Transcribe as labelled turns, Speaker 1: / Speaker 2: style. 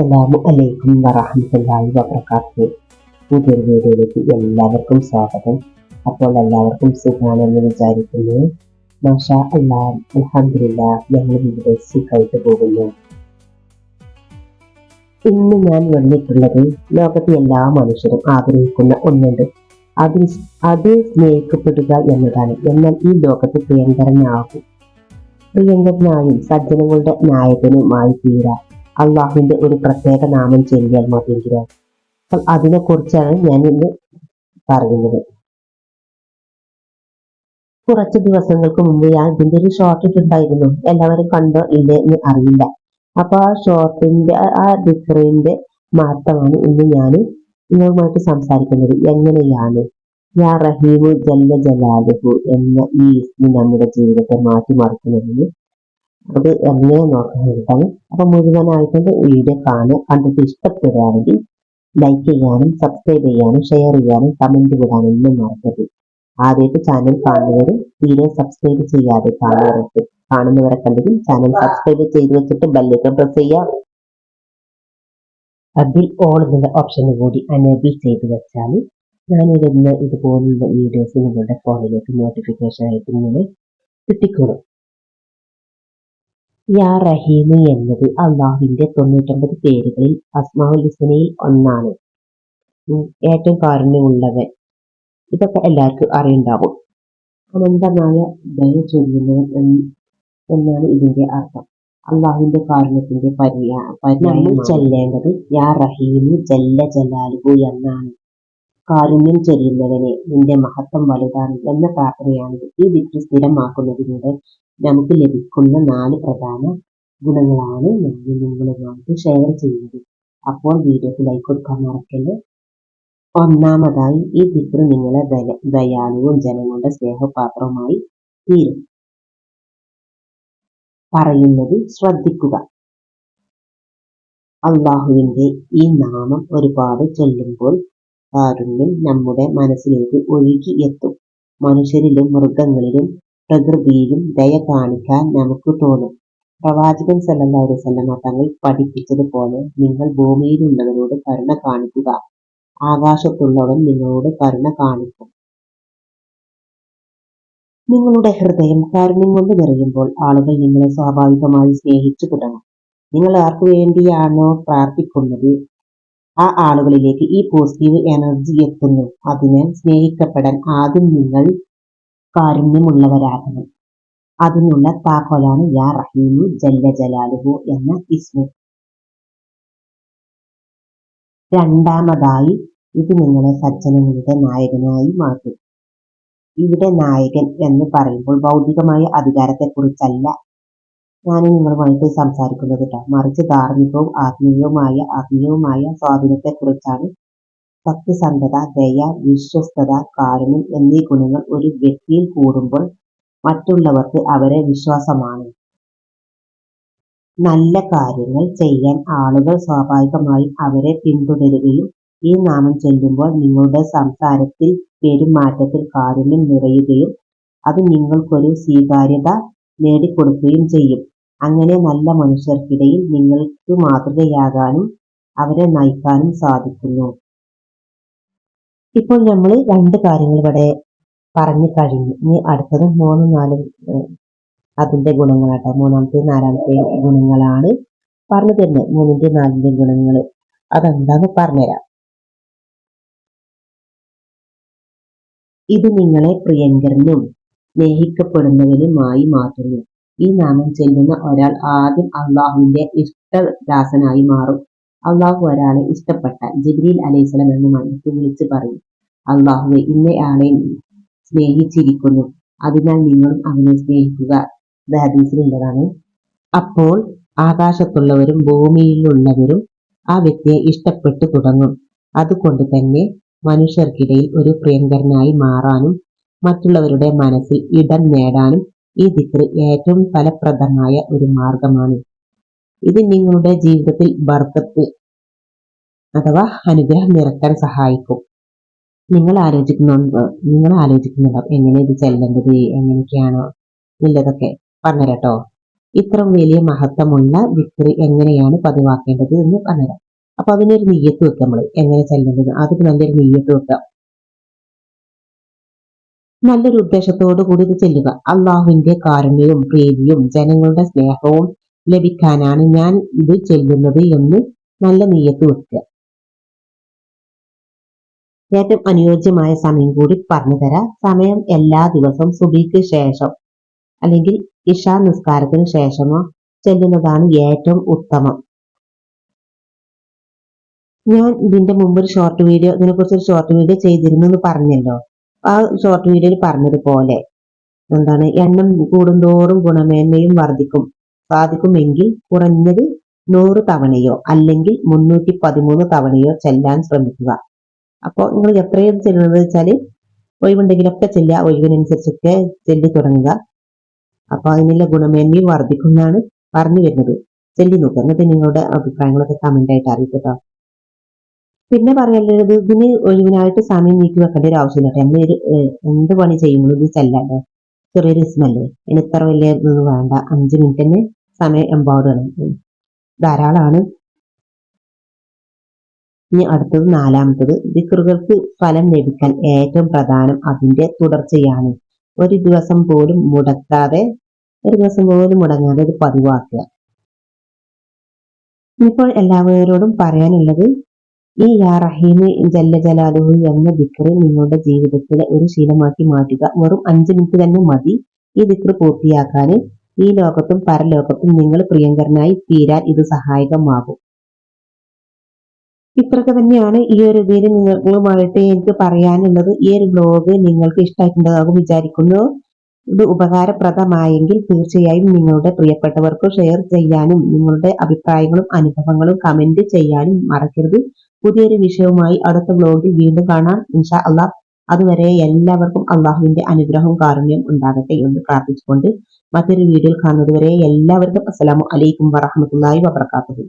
Speaker 1: അസ്സലാമു അലൈക്കും വറഹമത്തല്ലാഹി വബർക്കാത്തു പുതിയൊരു വീഡിയോയിലേക്ക് എല്ലാവർക്കും സ്വാഗതം. അപ്പോൾ എല്ലാവർക്കും സുഖമാണെന്ന് വിചാരിക്കുന്നു. മാഷാ അല്ലാ അലഹമില്ല ഞങ്ങൾ ഇവിടെ സുഖമായിട്ട് പോകുന്നു. ഇന്ന് ഞാൻ വന്നിട്ടുള്ളത് ലോകത്തെ എല്ലാ മനുഷ്യരും ആഗ്രഹിക്കുന്ന ഒന്നുണ്ട്. അത് അത് സ്നേഹിക്കപ്പെടുക എന്നതാണ്. എന്നാൽ ഈ ലോകത്ത് പ്രിയങ്കരനാകും. പ്രിയങ്കരനായും സജ്ജനങ്ങളുടെ നായകനുമായി തീരാ. അള്ളാഹുവിന്റെ ഒരു പ്രത്യേക നാമം ചൊല്ലിയാൽ അപ്പോൾ അതിനെക്കുറിച്ചാണ് ഞാൻ ഇന്ന് പറയുന്നത്. കുറച്ച് ദിവസങ്ങൾക്ക് മുമ്പ് ഞാൻ ഇതിന്റെ ഒരു ഷോർട്ട് ഇട്ടുണ്ടായിരുന്നു എല്ലാവരും കണ്ടോ ഇല്ലേ എന്ന് അറിയില്ല. അപ്പൊ ആ ഷോർട്ടിന്റെ ആ ഡിഫറിന്റെ മാറ്റമാണ് ഇന്ന് ഞാൻ നിങ്ങളുമായിട്ട് സംസാരിക്കുന്നത്. എങ്ങനെയാണ്? ഞാൻ റഹീമു ജല്ല ജലാലുഹു എന്ന ഈ നമ്മുടെ ജീവിതത്തെ മാറ്റിമറിക്കുന്നതിന് അത് എങ്ങനെ നോക്കാൻ വേണ്ടിയിട്ടാണ് അപ്പൊ മുഴുവനായിട്ട് വീഡിയോ കാണുക. കണ്ടിട്ട് ഇഷ്ടപ്പെടുകയാണെങ്കിൽ ലൈക്ക് ചെയ്യാനും സബ്സ്ക്രൈബ് ചെയ്യാനും ഷെയർ ചെയ്യാനും കമന്റ് വിടാനും ഒന്നും മറക്കരുത്. ആദ്യമായിട്ട് ചാനൽ കാണുന്നവർ വീഡിയോ സബ്സ്ക്രൈബ് ചെയ്യാതെ കാണുന്നവർക്ക് കാണുന്നവരെ കണ്ടെങ്കിൽ ചാനൽ സബ്സ്ക്രൈബ് ചെയ്ത് വെച്ചിട്ട് ബെല്ലൈക്കൺ പ്രസ് ചെയ്യുക. അതിൽ ഓൾ എന്നുള്ള ഓപ്ഷൻ കൂടി അനേബിൾ ചെയ്ത് വെച്ചാൽ ഞാനിടുന്ന ഇതുപോലുള്ള വീഡിയോസ് നിങ്ങളുടെ ഫോണിലേക്ക് നോട്ടിഫിക്കേഷൻ ആയിട്ട് ഇങ്ങനെ കിട്ടിക്കോളും. യാ റഹീമ് എന്നത് അള്ളാഹുവിന്റെ തൊണ്ണൂറ്റൊമ്പത് പേരുകളിൽ അസ്മാഉൽ ഹുസനയിൽ ഒന്നാണ്. ഏറ്റവും കാരുണ്യമുള്ളവൻ. ഇതൊക്കെ എല്ലാവർക്കും അറിയുണ്ടാവും. അനന്തമായ ദയ ചൊല്ലുന്നവൻ എന്ന് എന്നാണ് ഇതിന്റെ അർത്ഥം. അള്ളാഹുവിന്റെ കാരുണ്യത്തിന്റെ നമ്മൾ ചെല്ലേണ്ടത് യാ റഹീമു ജല്ല ജലാലുഹു എന്നാണ്. കാരുണ്യം ചൊരിയുന്നവനെ നിന്റെ മഹത്വം വലുതാണ് എന്ന പ്രാർത്ഥനയാണിത്. ഈ വിറ്റ് സ്ഥിരമാക്കുന്നതിലൂടെ നമുക്ക് ലഭിക്കുന്ന നാല് പ്രധാന ഗുണങ്ങളാണ് ഞാൻ നിങ്ങളുമായിട്ട് ഷെയർ ചെയ്യുന്നത്. അപ്പോൾ വീഡിയോക്ക് ലൈക്ക് കൊടുക്കാൻ മറക്കല്ലേ? ഒന്നാമതായി ഈ ദിക്ർ നിങ്ങളെ ദയാളുവും ജനങ്ങളുടെ സ്നേഹപാത്രവുമായി തീരും. പറയുന്നത് ശ്രദ്ധിക്കുക. അള്ളാഹുവിന്റെ ഈ നാമം ഒരുപാട് ചൊല്ലുമ്പോൾ കാരുണ്യം നമ്മുടെ മനസ്സിലേക്ക് ഒഴുകി എത്തും. മനുഷ്യരിലും മൃഗങ്ങളിലും പ്രകൃതിയിലും ദയ കാണിക്കാൻ നമുക്ക് തോന്നും. പ്രവാചകൻ സല്ലല്ലാഹു വസല്ലമ തങ്ങൾ പഠിപ്പിച്ചതുപോലെ നിങ്ങൾ ഭൂമിയിലുള്ളവരോട് കരുണ കാണിക്കുക. ആകാശത്തുള്ളവൻ നിങ്ങളോട് കരുണ കാണിക്കും. നിങ്ങളുടെ ഹൃദയം കാരുണ്യം കൊണ്ട് നിറയുമ്പോൾ ആളുകൾ നിങ്ങളെ സ്വാഭാവികമായി സ്നേഹിച്ചു തുടങ്ങും. നിങ്ങൾ ആർക്കു വേണ്ടിയാണോ പ്രാർത്ഥിക്കുന്നത്? ആ ആളുകളിലേക്ക് ഈ പോസിറ്റീവ് എനർജി എത്തുന്നു. അതിന് സ്നേഹിക്കപ്പെടാൻ ആദ്യം നിങ്ങൾ കാരുണ്യമുള്ളവരാകണം. അതിനുള്ള താക്കോലാണ് യാ റഹീമു ജല്ല ജലാലുഹു എന്ന ഇസ്മു. രണ്ടാമതായി ഇത് നിങ്ങളെ സജ്ജനങ്ങളുടെ നായകനായി മാറ്റും. ഇവിടെ നായകൻ എന്ന് പറയുമ്പോൾ ഭൗതികമായ അധികാരത്തെക്കുറിച്ചല്ല ഞാൻ നിങ്ങളുമായിട്ട് സംസാരിക്കുന്നത് കേട്ടോ മറിച്ച് ധാർമ്മികവും ആത്മീയവുമായ ആത്മീയവുമായ സ്വാധീനത്തെക്കുറിച്ചാണ്. സത്യസന്ധത ദയ വിശ്വസ്തത കാരുണ്യം എന്നീ ഗുണങ്ങൾ ഒരു വ്യക്തിയിൽ കൂടുമ്പോൾ മറ്റുള്ളവർക്ക് അവരെ വിശ്വാസമാണ്. നല്ല കാര്യങ്ങൾ ചെയ്യാൻ ആളുകൾ സ്വാഭാവികമായും അവരെ പിന്തുടരുകയും ഈ നാമം ചൊല്ലുമ്പോൾ നിങ്ങളുടെ സംസാരത്തിൽ പെരുമാറ്റത്തിൽ കാരുണ്യം നിറയുകയും അത് നിങ്ങൾക്കൊരു സ്വീകാര്യത നേടിക്കൊടുക്കുകയും ചെയ്യും. അങ്ങനെ നല്ല മനുഷ്യർക്കിടയിൽ നിങ്ങൾക്ക് മാതൃകയാകാനും അവരെ നയിക്കാനും സാധിക്കുന്നു. ഇപ്പോൾ നമ്മൾ രണ്ട് കാര്യങ്ങൾ ഇവിടെ പറഞ്ഞു കഴിഞ്ഞു. ഇനി അടുത്തത് മൂന്നും നാലും അതിന്റെ ഗുണങ്ങളാട്ടോ. മൂന്നാമത്തെ നാലാമത്തെ ഗുണങ്ങളാണ് പറഞ്ഞു തരുന്നത്. മൂന്നിന്റെ നാലിന്റെ ഗുണങ്ങൾ അതെന്താന്ന് പറഞ്ഞുതരാം. ഇത് നിങ്ങളെ പ്രിയങ്കരനും സ്നേഹിക്കപ്പെടുന്നവനുമായി മാറ്റുന്നു. ഈ നാമം ചെല്ലുന്ന ഒരാൾ ആദ്യം അള്ളാഹുവിന്റെ ഇഷ്ടദാസനായി മാറും. അള്ളാഹു ഒരാളെ ഇഷ്ടപ്പെട്ട ജിബ്രീൽ അലൈഹിസ്ലം എന്ന മനസ്സ് വിളിച്ചു പറയും അള്ളാഹുവെ ഇന്നയാളെ സ്നേഹിച്ചിരിക്കുന്നു. അതിനാൽ നിങ്ങളും അവനെ സ്നേഹിക്കുക. ഹദീസിലുള്ളതാണ്. അപ്പോൾ ആകാശത്തുള്ളവരും ഭൂമിയിലുള്ളവരും ആ വ്യക്തിയെ ഇഷ്ടപ്പെട്ടു തുടങ്ങും. അതുകൊണ്ട് തന്നെ മനുഷ്യർക്കിടയിൽ ഒരു പ്രിയങ്കരനായി മാറാനും മറ്റുള്ളവരുടെ മനസ്സിൽ ഇടം നേടാനും ഈ ദിക്ർ ഏറ്റവും ഫലപ്രദമായ ഒരു മാർഗമാണ്. ഇത് നിങ്ങളുടെ ജീവിതത്തിൽ ബർക്കത്ത് അഥവാ അനുഗ്രഹം നിറക്കാൻ സഹായിക്കും. നിങ്ങൾ ആലോചിക്കുന്നുണ്ടോ? നിങ്ങൾ ആലോചിക്കുന്നുണ്ടോ? എങ്ങനെ ഇത് ചെല്ലേണ്ടത്? എങ്ങനെയൊക്കെയാണോ ഇല്ലതൊക്കെ? പറഞ്ഞുതരാട്ടോ. ഇത്ര വലിയ മഹത്വമുള്ള വിക്രി എങ്ങനെയാണ് പതിവാക്കേണ്ടത് എന്ന് പറഞ്ഞുതരാം. അപ്പൊ അതിനൊരു നെയ്യത്ത് വെക്കാം നമ്മൾ എങ്ങനെ ചെല്ലേണ്ടത്? ആദ്യം നല്ലൊരു നെയ്യത്ത് വെക്കാം. നല്ലൊരു ഉദ്ദേശത്തോടു കൂടി ഇത് ചെല്ലുക. അള്ളാഹുവിന്റെ കാരുണ്യവും പ്രീതിയും ജനങ്ങളുടെ സ്നേഹവും ലഭിക്കാനാണ് ഞാൻ ഇത് ചെല്ലുന്നത് എന്ന് നല്ല നീയത്ത് വെക്കുക. ഏറ്റവും അനുയോജ്യമായ സമയം കൂടി പറഞ്ഞു തരാം. സമയം എല്ലാ ദിവസവും സുബിക്ക് ശേഷം അല്ലെങ്കിൽ ഇഷാ നിസ്കാരത്തിന് ശേഷമോ ചെല്ലുന്നതാണ് ഏറ്റവും ഉത്തമം. ഞാൻ ഇതിന്റെ മുമ്പ് ഒരു ഷോർട്ട് വീഡിയോ ഇതിനെ ഒരു ഷോർട്ട് വീഡിയോ ചെയ്തിരുന്നു എന്ന് പറഞ്ഞല്ലോ. ആ ഷോർട്ട് വീഡിയോയിൽ പറഞ്ഞതുപോലെ എന്താണ്? എണ്ണം കൂടുന്തോറും ഗുണമേന്മയും വർദ്ധിക്കും. സാധിക്കുമെങ്കിൽ കുറഞ്ഞത് നൂറ് തവണയോ അല്ലെങ്കിൽ മുന്നൂറ്റി പതിമൂന്ന് തവണയോ ചെല്ലാൻ ശ്രമിക്കുക. അപ്പോൾ നിങ്ങൾ എത്രയും ചെല്ലുന്നത് വെച്ചാൽ ഒഴിവുണ്ടെങ്കിലൊക്കെ ചെല്ലുക. ഒഴിവിനനുസരിച്ചൊക്കെ ചെല്ലി തുടങ്ങുക. അപ്പോൾ അതിനുള്ള ഗുണമേന്മയും വർദ്ധിക്കുമെന്നാണ് പറഞ്ഞു വരുന്നത്. ചെല്ലി നോക്കുക എന്നിട്ട് നിങ്ങളുടെ അഭിപ്രായങ്ങളൊക്കെ കമന്റായിട്ട് അറിയിക്കട്ടോ. പിന്നെ പറയാനുള്ളത് ഇതിന് ഒഴിവിനായിട്ട് സമയം നീക്കി വെക്കേണ്ട ഒരു ആവശ്യമില്ല നമ്മൾ ഒരു എന്ത് പണി ചെയ്യുമ്പോൾ ഇത് ചെല്ലാണ്ട് ചെറിയൊരു ഇസ്മല്ലേ അതിന് ഇത്ര വലിയ ഇതൊന്നും വേണ്ട. അഞ്ച് മിനിറ്റ് തന്നെ സമയം എംപവർഡ് ധാരാളമാണ് ഇനി അടുത്തത് നാലാമത്തത്. വിക്രുകൾക്ക് ഫലം ലഭിക്കാൻ ഏറ്റവും പ്രധാനം അതിന്റെ തുടർച്ചയാണ്. ഒരു ദിവസം പോലും മുടക്കാതെ ഒരു ദിവസം പോലും മുടങ്ങാതെ ഇത് പതിവാക്കുക. ഇപ്പോൾ എല്ലാവരോടും പറയാനുള്ളത് ഈ യാ റഹീമ് ജല്ല ജലാലുഹു എന്ന ദിക്റ് നിങ്ങളുടെ ജീവിതത്തിലെ ഒരു ശീലമാക്കി മാറ്റുക. വെറും അഞ്ച് മിനിറ്റ് തന്നെ മതി ഈ ദിക്റ് പൂർത്തിയാക്കാൻ ഈ ലോകത്തും പരലോകത്തും നിങ്ങൾ പ്രിയങ്കരനായി തീരാൻ ഇത് സഹായകമാകും. ഇത്രയൊക്കെ തന്നെയാണ് ഈ ഒരു ഇതിൽ നിങ്ങളുമായിട്ട് എനിക്ക് പറയാനുള്ളത്. ഈ ഒരു ബ്ലോഗ് നിങ്ങൾക്ക് ഇഷ്ടമായിട്ടുണ്ടാകും വിചാരിക്കുന്നു. ഇത് ഉപകാരപ്രദമായെങ്കിൽ തീർച്ചയായും നിങ്ങളുടെ പ്രിയപ്പെട്ടവർക്ക് ഷെയർ ചെയ്യാനും നിങ്ങളുടെ അഭിപ്രായങ്ങളും അനുഭവങ്ങളും കമന്റ് ചെയ്യാനും മറക്കരുത്. പുതിയൊരു വിഷയവുമായി അടുത്ത ബ്ലോഗിൽ വീണ്ടും കാണാം. ഇൻഷാ അള്ളാഹ് അതുവരെ എല്ലാവർക്കും അള്ളാഹുവിന്റെ അനുഗ്രഹവും കാരുണ്യം ഉണ്ടാകട്ടെ എന്ന് പ്രാർത്ഥിച്ചുകൊണ്ട് മറ്റൊരു വീഡിയോയിൽ കാണുന്നതുവരെ എല്ലാവർക്കും അസ്സലാമു അലൈക്കും വറഹമത്തല്ലാഹി വബർക്കാത്തുഹു